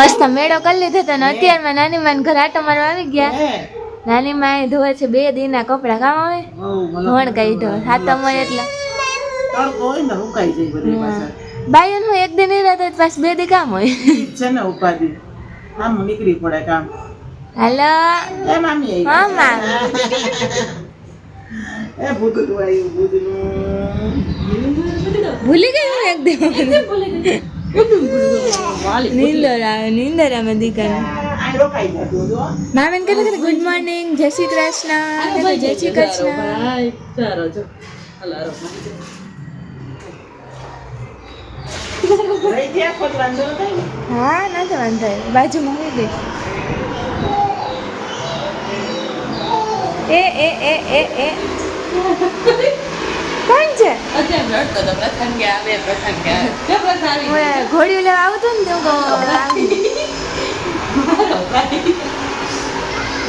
મસ્ત મેળો કરી લીધો તો ને અત્યારમાં નાની માં ઘર આટો મારવા આવી ગયા. નાની માં ધોવે છે બે દિનના કપડા કામ આવે વણ કાઢ્યો હાથમ હોય એટલે. ને બાયન હોય એક દિન રહેતો પાસ બે દી કામ હોય. છે ને ઉપાધિ. આમ નીકળી પડે કામ. હાલો. એ મામી આવી હા મા એ ભૂતડું ભૂલી ગઈ હું એકદમ નીંદર આવે નીંદર આવે દીકરા જો મામેન કહે કે ગુડ મોર્નિંગ જય શ્રી કૃષ્ણ. જય શ્રી કૃષ્ણ ન થાય ને? હા નથી વાંધો બાજુમાં હોય ગઈ એ એ એ એ એ. કોણ છે? ઘોડીઓ લેવા આવતો ને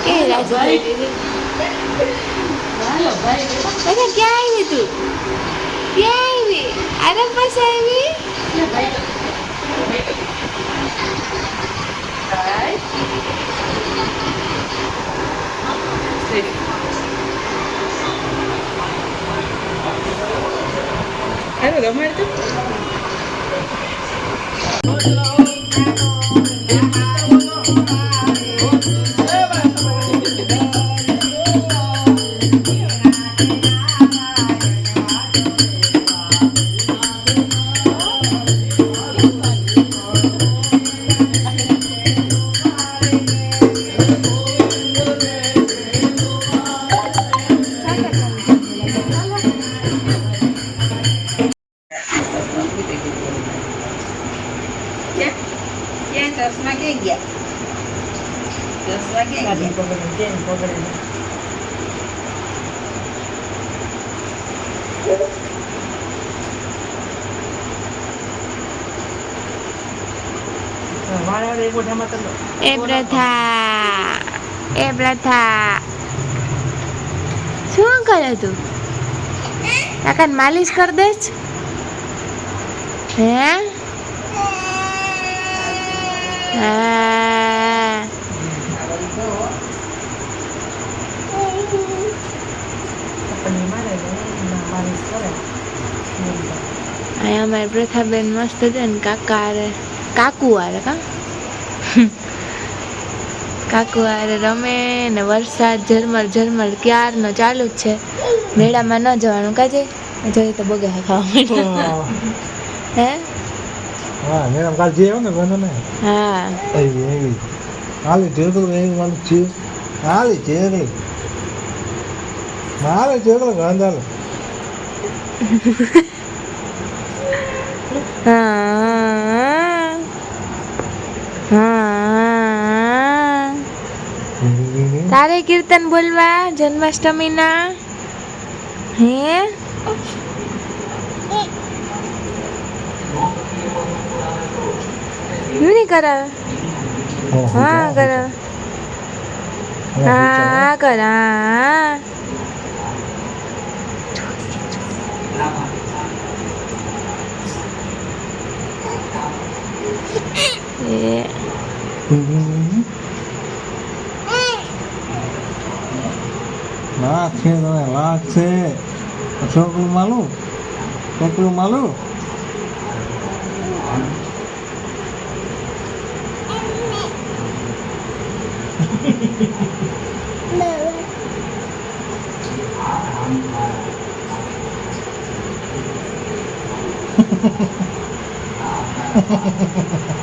કે રાજુ અરે ક્યાં આવી તું? ક્યાં આવી? અરે પાસે આવી? Thank પકડી ચેન પકડી વાળા એક મોઢામાં તો એ પ્રથા એ પ્રથા શું કરે તું કાકાને માલિશ કરી દે છે હે હા આપણને મારે કરે અહીંયા અમારી પ્રથાબેન મસ્ત છે ને કાકા આરે કાકુ આરે કા? કાકુ આરે રમે ને વરસાદ ઝરમર ઝરમર ક્યારનો ચાલુ જ છે. મેળામાં ન જવાનું કાજે જોઈએ તો બગા ખાવા હે? હા મેડમ કાલ જે ને બનો ને. હા. એવી એવી હાલે જેટલું એવી મારું છે. હાલી જેટલી મારે જેટલું ગાંધાલ તારે કીર્તન બોલવા જન્માષ્ટમીના? હે? નહીં કરાવે હા કરાવે હા કર. એ લાખ છે તમે લાખ છે છોકરું માલું છોકરું માલું ha ha ha. થઈને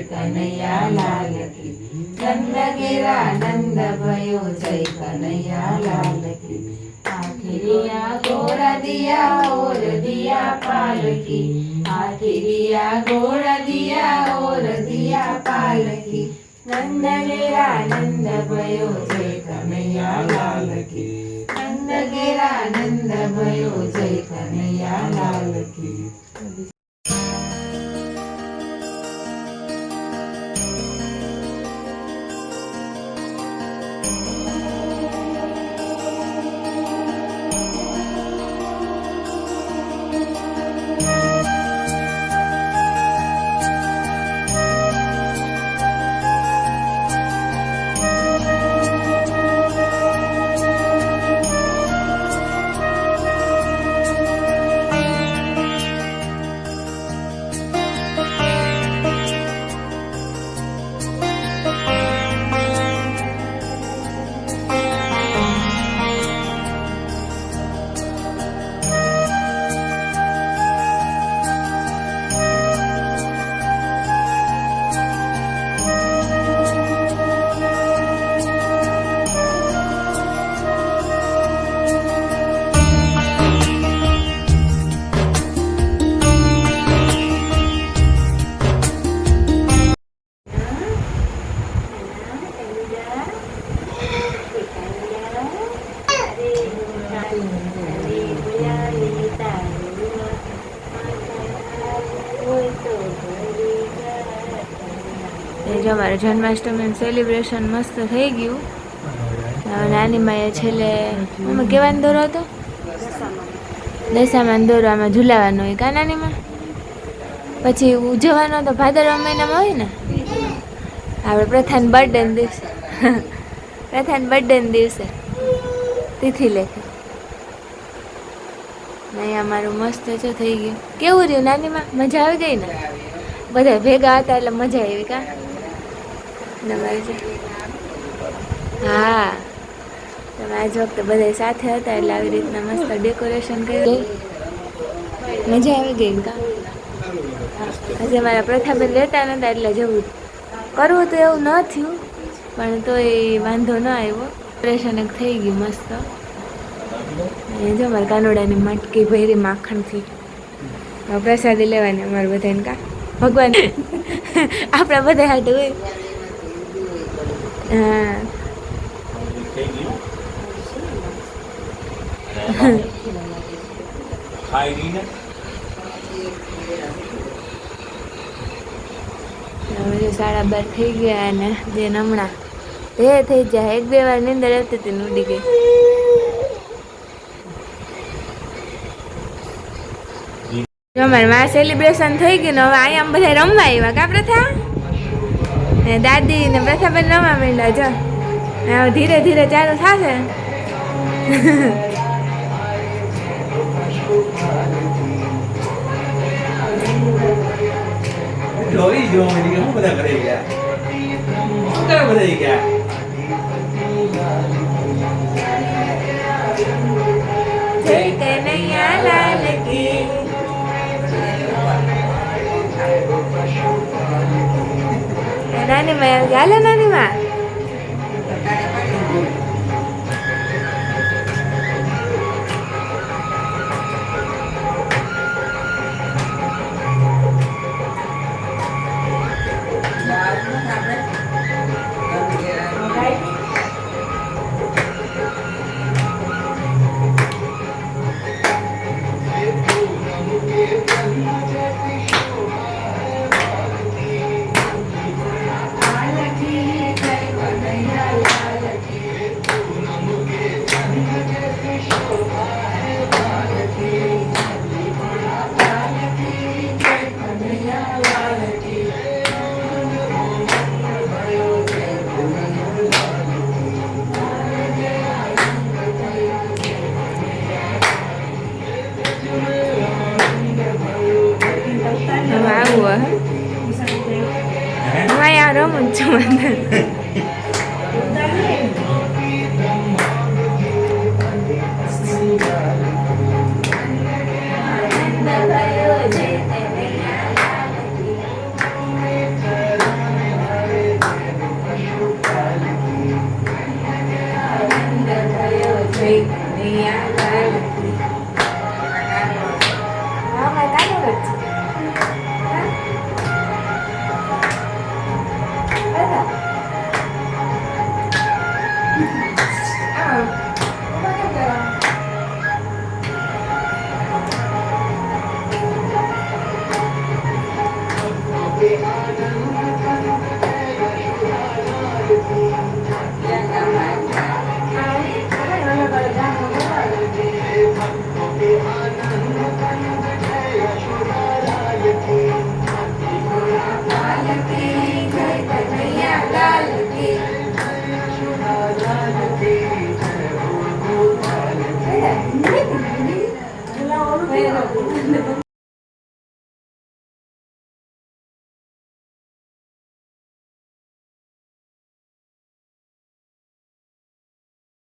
કનૈયા લાલ કી નંદ ઘેરા નંદ ભયો જય કનૈયા લાલ કી આખિરિયા ગોરા દિયા ઓર દિયા પાલકી આખિરિયા ગોરા દિયા ઓર દિયા પાલકી નંદ ઘેરા નંદ ભયો જય કનૈયા લાલ કી નંદ ઘેરા નંદ ભયો જય કનૈયા લાલ કી જો અમારે જન્માષ્ટમીનું સેલિબ્રેશન મસ્ત થઈ ગયું. નાની માએ છેલ્લે અમે કેવાનો દોરો હતો? દશામાં દોરો આમાં ઝુલાવાનો હોય કા નાનીમાં? પછી ઉજવવાનો તો ભાદરવા મહિનામાં હોય ને? આપણે પ્રથાન બર્થડે દિવસે. પ્રથાન બર્થડે દિવસે તિથિ લેખે. નહીં અમારું મસ્ત છે, થઈ ગયું. કેવું રહ્યું નાનીમાં? મજા આવી ગઈ ને? બધા ભેગા હતા એટલે મજા આવી કા? તમારે હા. તમે આજ વખતે બધા સાથે હતા એટલે આવી રીતના મસ્ત ડેકોરેશન કર્યું. મજા આવી ગઈ કા આજે મારા પ્રથાબેન લેતા નતા એટલે જવું કરવું તો એવું ન થયું પણ તોય વાંધો ન આવ્યો. ડેકોરેશન એક થઈ ગયું મસ્ત. એ જો મારા કાનોડાની મટકી ભરી માખણથી. પ્રસાદી લેવાની અમારે બધાને કા? ભગવાન. આપણા બધા હાટું હોય. હા ખાઈ સાડા બાર થઈ ગયા અને જે હમણાં તે થઈ જાય એક બે વાર નીંદર આવતી હતી ઉડી ગઈ. અમારે માં સેલિબ્રેશન થઈ ગયું હવે અહીંયા બધા રમવા આવ્યા. કા પ્રથા ને દાદી ને પ્રથાબેન રમવા માંડ્યા, જો. હવે ધીરે ધીરે ચાલુ થશે. જોઈ જો મેં કે હું બધા કરે ગયા? કરે બધા ગયા? નાની માં ચાલે નાની માં. રમું જ